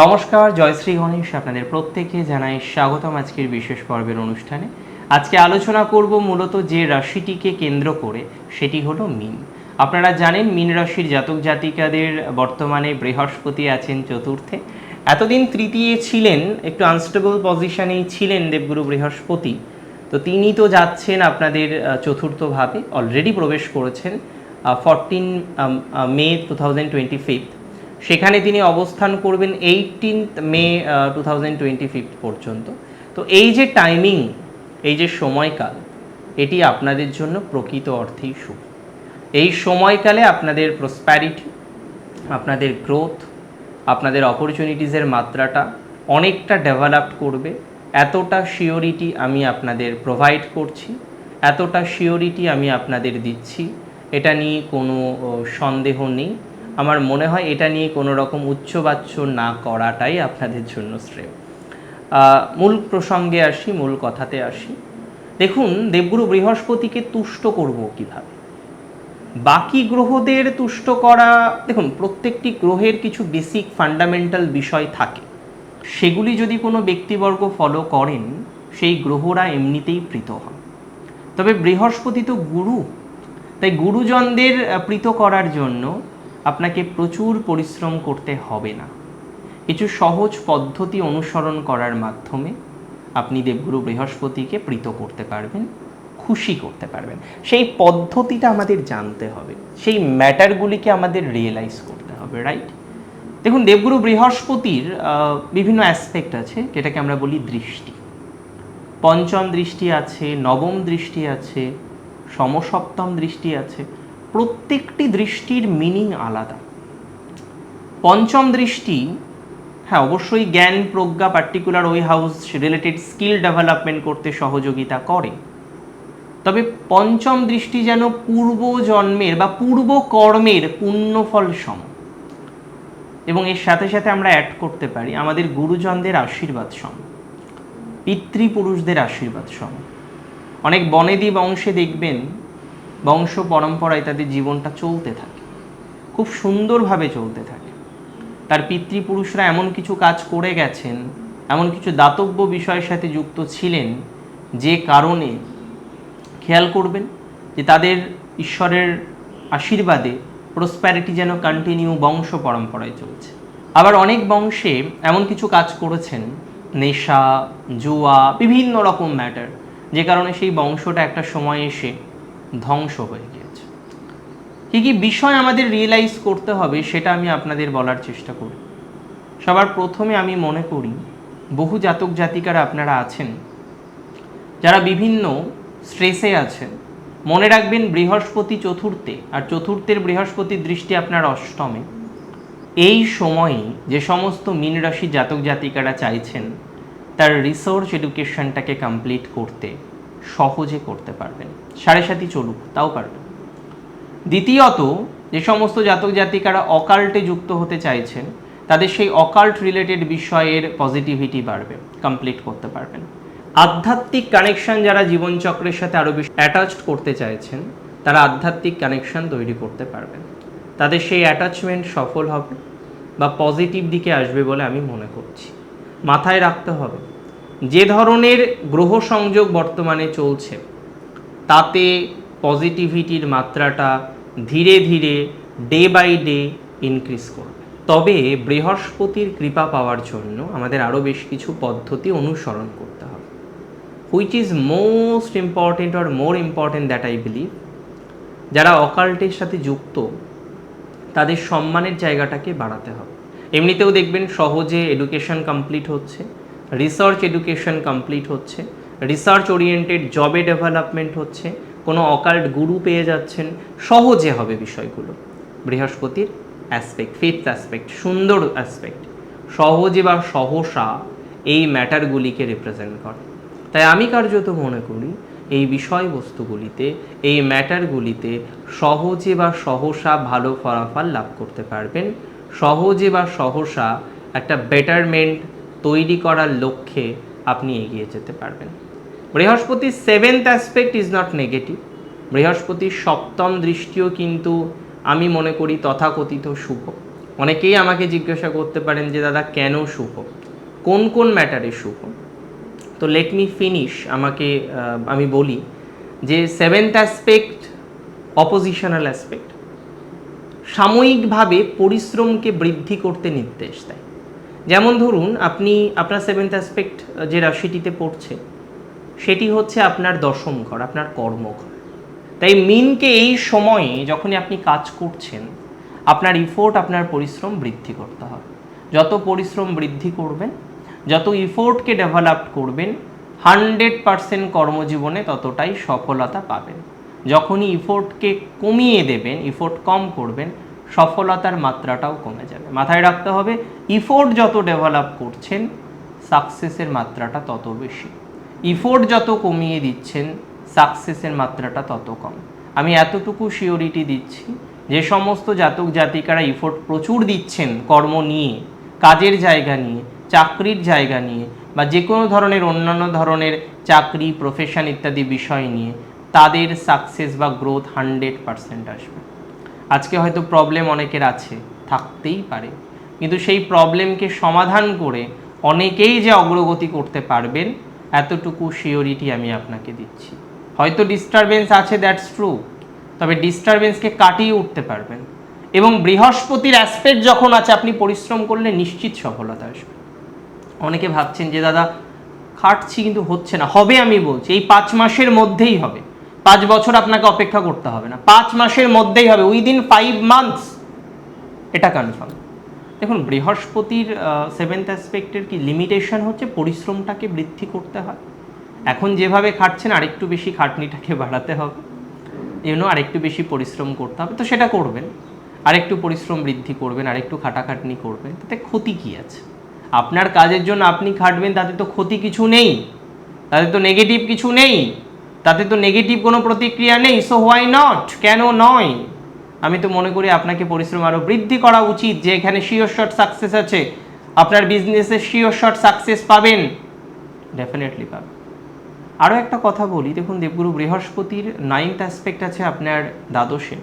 নমস্কার, জয়শ্রী গণেশ আপনাদের প্রত্যেকে জানাই স্বাগতম আজকের বিশেষ পর্বের অনুষ্ঠানে। আজকে আলোচনা করব মূলত যে রাশিটিকে কেন্দ্র করে, সেটি হলো মিন। আপনারা জানেন, মিন রাশির জাতক জাতিকাদের বর্তমানে বৃহস্পতি আছেন চতুর্থে। এতদিন তৃতীয় ছিলেন, একটু আনস্টেবল পজিশনেই ছিলেন দেবগুরু বৃহস্পতি। তো তিনি তো যাচ্ছেন আপনাদের চতুর্থভাবে অলরেডি প্রবেশ করেছেন fourteen May two thousand twenty fifth সেখানে তিনি অবস্থান করবেন eighteenth May two thousand twenty fifth পর্যন্ত। তো এই যে টাইমিং এই যে সময়কাল, এটি আপনাদের জন্য প্রকৃত অর্থেই শুভ। এই সময়কালে আপনাদের প্রসপ্যারিটি আপনাদের গ্রোথ আপনাদের অপরচুনিটিসের মাত্রাটা অনেকটা ডেভেলপড করবে। এতটা শিওরিটি আমি আপনাদের প্রোভাইড করছি, এতটা শিওরিটি আমি আপনাদের দিচ্ছি। এটা নিয়ে কোনো সন্দেহ নেই। আমার মনে হয় এটা নিয়ে কোনো রকম উচ্চবাচ্য না করাটাই আপনাদের জন্য শ্রেয়। মূল প্রসঙ্গে আসি, মূল কথাতে আসি। দেখুন, দেবগুরু বৃহস্পতিকে তুষ্ট করব কীভাবে? বাকি গ্রহদের তুষ্ট করা, দেখুন, প্রত্যেকটি গ্রহের কিছু বেসিক ফান্ডামেন্টাল বিষয় থাকে। সেগুলি যদি কোনো ব্যক্তিবর্গ ফলো করেন, সেই গ্রহরা এমনিতেই প্রীত হন। তবে বৃহস্পতি তো গুরু। তাই গুরুজনদের প্রীত করার জন্য আপনাকে প্রচুর পরিশ্রম করতে হবে না। কিছু সহজ পদ্ধতি অনুসরণ করার মাধ্যমে আপনি দেবগুরু বৃহস্পতিকে প্রীত করতে পারবেন, খুশি করতে পারবেন। সেই পদ্ধতিটা আমাদের জানতে হবে। সেই ম্যাটারগুলিকে আমাদের রিয়েলাইজ করতে হবে রাইট দেখুন, দেবগুরু বৃহস্পতির বিভিন্ন অ্যাসপেক্ট আছে, যেটাকে আমরা বলি দৃষ্টি। পঞ্চম দৃষ্টি আছে, নবম দৃষ্টি আছে, সমসপ্তম দৃষ্টি আছে। প্রত্যেকটি দৃষ্টির মিনিং আলাদা। পঞ্চম দৃষ্টি হ্যাঁ অবশ্যই জ্ঞান, প্রজ্ঞা পার্টিকুলার ওই হাউস রিলেটেড স্কিল ডেভেলপমেন্ট করতে সহযোগিতা করে। তবে পঞ্চম দৃষ্টি যেন পূর্ব জন্মের বা পূর্ব কর্মের পুণ্যফল সম। এবং এর সাথে সাথে আমরা অ্যাড করতে পারি, আমাদের গুরুজনদের আশীর্বাদ সম, পিতৃপুরুষদের আশীর্বাদ সম। অনেক বনেদি বংশে দেখবেন বংশ পরম্পরায় তাদের জীবনটা চলতে থাকে। খুব সুন্দরভাবে চলতে থাকে। তার পিতৃপুরুষরা এমন কিছু কাজ করে গেছেন, এমন কিছু দাতব্য বিষয়ের সাথে যুক্ত ছিলেন যে কারণে খেয়াল করবেন যে তাদের ঈশ্বরের আশীর্বাদে প্রসপ্যারিটি যেন কন্টিনিউ বংশ, পরম্পরায় চলছে। আবার অনেক বংশে এমন কিছু কাজ করেছেন, নেশা, জুয়া, বিভিন্ন রকম ম্যাটার যে কারণে সেই বংশটা একটা সময় এসে ধ্বংস হয়ে গিয়েছে। কী কী বিষয় আমাদের রিয়েলাইজ করতে হবে সেটা আমি আপনাদের বলার চেষ্টা করি। সবার প্রথমে আমি মনে করি, বহু জাতক জাতিকারা আপনারা আছেন, যারা বিভিন্ন স্ট্রেসে আছেন। মনে রাখবেন, বৃহস্পতি চতুর্থে, আর চতুর্থের বৃহস্পতির দৃষ্টি আপনার অষ্টমে। এই সময়ে যে সমস্ত মীন রাশি জাতক জাতিকারা চাইছেন, তার রিসোর্স এডুকেশনটাকে কমপ্লিট করতে। সহজে করতে পারবেন। সাড়ে সাথী চলুক, তাও পারবেন। দ্বিতীয়ত, যে সমস্ত জাতক জাতিকারা অকাল্টে যুক্ত হতে চাইছেন, তাদের সেই অকাল্ট রিলেটেড বিষয়ের পজিটিভিটি বাড়বে কমপ্লিট করতে পারবেন। আধ্যাত্মিক কানেকশন যারা জীবনচক্রের সাথে আরও বেশি অ্যাটাচড করতে চাইছেন, তারা আধ্যাত্মিক কানেকশন তৈরি করতে পারবেন। তাদের সেই অ্যাটাচমেন্ট সফল হবে বা পজিটিভ দিকে আসবে বলে আমি মনে করছি। মাথায় রাখতে হবে যে ধরনের গ্রহ সংযোগ বর্তমানে চলছে, তাতে পজিটিভিটির মাত্রাটা ধীরে ধীরে ডে বাই ডে ইনক্রিজ করবে। তবে বৃহস্পতির কৃপা পাওয়ার জন্য আমাদের আরও বেশ কিছু পদ্ধতি অনুসরণ করতে হবে। Which is most important or more important that I believe যারা অকাল্টের সাথে যুক্ত, তাদের সম্মানের জায়গাটাকে বাড়াতে হবে। এমনিতেও দেখবেন সহজে এডুকেশন কমপ্লিট হচ্ছে। রিসার্চ এডুকেশন কমপ্লিট হচ্ছে রিসার্চ ওরিয়েন্টেড জবে ডেভেলপমেন্ট হচ্ছে, কোনো অকাল্ট গুরু পেয়ে যাচ্ছেন, সহজে হবে বিষয়গুলো। বৃহস্পতির অ্যাসপেক্ট ফিফথ অ্যাসপেক্ট সুন্দর অ্যাসপেক্ট সহজে বা সহসা এই ম্যাটারগুলিকে রিপ্রেজেন্ট করে। তাই আমি কার্যত মনে করি, এই বিষয়বস্তুগুলিতে, এই ম্যাটারগুলিতে সহজে বা সহসা ভালো ফলাফল লাভ করতে পারবেন, সহজে বা সহসা একটা বেটারমেন্ট তৈরি করার লক্ষ্যে আপনি এগিয়ে যেতে পারবেন। Brihaspati seventh aspect is not negative বৃহস্পতির সপ্তম দৃষ্টিও কিন্তু আমি মনে করি তথাকথিত শুভ। অনেকেই আমাকে জিজ্ঞাসা করতে পারেন যে, দাদা, কেন শুভ? কোন কোন ম্যাটারে শুভ? তো লেট মি ফিনিশ আমাকে আমি বলি যে সেভেন্থ অ্যাসপেক্ট অপোজিশনাল অ্যাসপেক্ট সাময়িকভাবে পরিশ্রমকে বৃদ্ধি করতে নির্দেশ দেয়। যেমন ধরুন, আপনি আপনার সেভেন্থ অ্যাসপেক্ট যে রাশিটিতে পড়ছে, সেটি হচ্ছে আপনার দশম ঘর, আপনার কর্মঘর। তাই মিনকে এই সময়ে যখনই আপনি কাজ করছেন, আপনার ইফোর্ট আপনার পরিশ্রম বৃদ্ধি করতে হবে। যত পরিশ্রম বৃদ্ধি করবেন, যত ইফোর্টকে ডেভেলপ করবেন হান্ড্রেড পারসেন্ট কর্মজীবনে ততটাই সফলতা পাবেন। যখনই ইফোর্টকে কমিয়ে দেবেন ইফোর্ট কম করবেন সফলতার মাত্রাটাও কমে যাবে। মাথায় রাখতে হবে ইফোর্ট যত ডেভেলপ করছেন সাকসেসের মাত্রাটা তত বেশি। ইফোর্ট যত কমিয়ে দিচ্ছেন সাকসেসের মাত্রাটা তত কম। আমি এতটুকু শিওরিটি দিচ্ছি, যে সমস্ত জাতক জাতিকারা ইফোর্ট প্রচুর দিচ্ছেন কর্ম নিয়ে, কাজের জায়গা নিয়ে, চাকরির জায়গা নিয়ে, বা যে কোনো ধরনের অন্যান্য ধরনের চাকরি প্রফেশন ইত্যাদি বিষয় নিয়ে, তাদের সাকসেস বা গ্রোথ হান্ড্রেড পারসেন্ট আসবে। আজকে হয়তো প্রবলেম অনেকের আছে, থাকতেই পারে। কিন্তু সেই প্রবলেমকে সমাধান করে অনেকেই যে অগ্রগতি করতে পারবেন, এতটুকু শিওরিটি আমি আপনাকে দিচ্ছি। হয়তো ডিস্টারবেন্স আছে দ্যাটস ট্রু তবে ডিস্টারবেন্সকে কাটিয়ে উঠতে পারবেন। এবং বৃহস্পতির অ্যাসপেক্ট যখন আছে, আপনি পরিশ্রম করলে নিশ্চিত সফলতা আসবে। অনেকে ভাবছেন যে, দাদা খাটছি কিন্তু হচ্ছে না, হবে আমি বলছি। এই পাঁচ মাসের মধ্যেই হবে। পাঁচ বছর আপনাকে অপেক্ষা করতে হবে না। পাঁচ মাসের মধ্যেই হবে। উইদিন ফাইভ মান্থস এটা কনফার্ম দেখুন, বৃহস্পতির সেভেন্থ অ্যাসপেক্টের কি লিমিটেশন হচ্ছে? পরিশ্রমটাকে বৃদ্ধি করতে হয়। এখন যেভাবে খাটছেন, আরেকটু বেশি খাটনিটাকে বাড়াতে হবে। জন্য আরেকটু বেশি পরিশ্রম করতে হবে। তো সেটা করবেন। আরেকটু পরিশ্রম বৃদ্ধি করবেন, আরেকটু খাটাখাটনি করবেন। তাতে ক্ষতি কী আছে? আপনার কাজের জন্য আপনি খাটবেন, তাতে তো ক্ষতি কিছু নেই। তাতে তো নেগেটিভ কিছু নেই। তাতে তো নেগেটিভ কোনো প্রতিক্রিয়া নেই সো হোয়াই নট কেন নয়? আমি তো মনে করি আপনাকে পরিশ্রম আরও বৃদ্ধি করা উচিত যে এখানে শিওর শট সাকসেস আছে। আপনার বিজনেসে শিওর শট সাকসেস পাবেন। ডেফিনেটলি পাবেন। আরও একটা কথা বলি, দেখুন দেবগুরু বৃহস্পতির নাইন্থ অ্যাসপেক্ট আছে আপনার দ্বাদশে।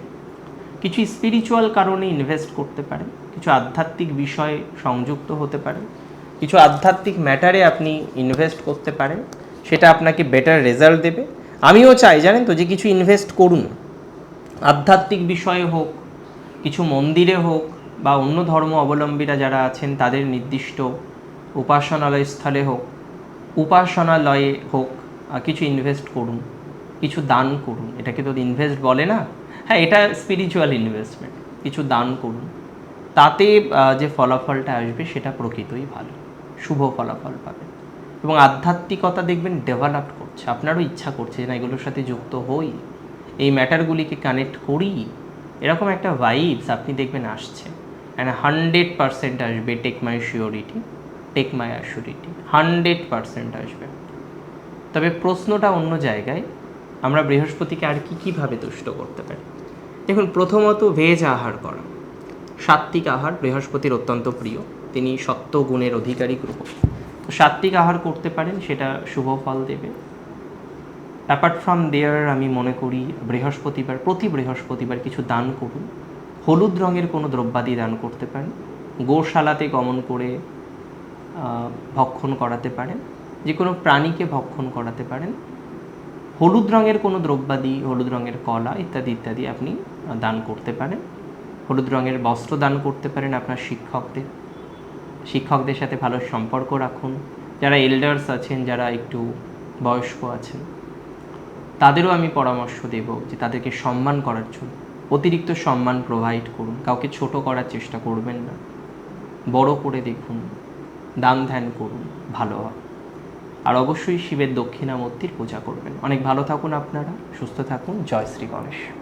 কিছু স্পিরিচুয়াল কারণে ইনভেস্ট করতে পারেন, কিছু আধ্যাত্মিক বিষয়ে সংযুক্ত হতে পারেন, কিছু আধ্যাত্মিক ম্যাটারে আপনি ইনভেস্ট করতে পারেন, সেটা আপনাকে বেটার রেজাল্ট দেবে। আমিও চাই, জানেন তো, যে কিছু ইনভেস্ট করুন। আধ্যাত্মিক বিষয়ে হোক, কিছু মন্দিরে হোক, বা অন্য ধর্ম অবলম্বীরা যারা আছেন, তাদের নির্দিষ্ট উপাসনালয় স্থলে হোক, উপাসনালয়ে হোক কিছু ইনভেস্ট করুন, কিছু দান করুন। এটাকে তো ইনভেস্ট বলে না? হ্যাঁ এটা স্পিরিচুয়াল ইনভেস্টমেন্ট কিছু দান করুন। তাতে যে ফলাফলটা আসবে, সেটা প্রকৃতই ভালো। শুভ ফলাফল পাবেন। এবং আধ্যাত্মিকতা দেখবেন ডেভেলপ করছে, আপনারও ইচ্ছা করছে যে না এগুলোর সাথে যুক্ত হই, এই ম্যাটারগুলিকে কানেক্ট করি, এরকম একটা ভাইবস আপনি দেখবেন আসছে। অ্যান্ড হান্ড্রেড পারসেন্ট আসবে take my surety take my assurity hundred percent আসবে। তবে প্রশ্নটা অন্য জায়গায়, আমরা বৃহস্পতিকে আর কি কীভাবে তুষ্ট করতে পারি? দেখুন, প্রথমত ভেজ আহার করা। সাত্ত্বিক আহার বৃহস্পতির অত্যন্ত প্রিয়, তিনি সত্য গুণের অধিকারী গ্রহ। সাত্ত্বিক আহার করতে পারেন, সেটা শুভ ফল দেবে। অ্যাপার্ট ফ্রম দেয়ার আমি মনে করি বৃহস্পতিবার, প্রতি বৃহস্পতিবার কিছু দান করুন। হলুদ রঙের কোনো দ্রব্যাদি দান করতে পারেন। গোশালাতে গমন করে ভক্ষণ করাতে পারেন। যে কোনো প্রাণীকে ভক্ষণ করাতে পারেন। হলুদ রঙের কোনো দ্রব্যাদি, হলুদ রঙের কলা ইত্যাদি ইত্যাদি আপনি দান করতে পারেন। হলুদ রঙের বস্ত্র দান করতে পারেন আপনার শিক্ষকদের। শিক্ষকদের সাথে ভালো সম্পর্ক রাখুন। যারা এল্ডার্স আছেন, যারা একটু বয়স্ক আছেন, তাদেরও আমি পরামর্শ দেব যে তাদেরকে সম্মান করার জন্য। অতিরিক্ত সম্মান প্রোভাইড করুন। কাউকে ছোট করার চেষ্টা করবেন না। বড় করে দেখুন। দান ধ্যান করুন। ভালো হয়। আর অবশ্যই শিবের দক্ষিণামূর্তির পূজা করবেন। অনেক ভালো থাকুন আপনারা। সুস্থ থাকুন। জয় শ্রী গণেশ।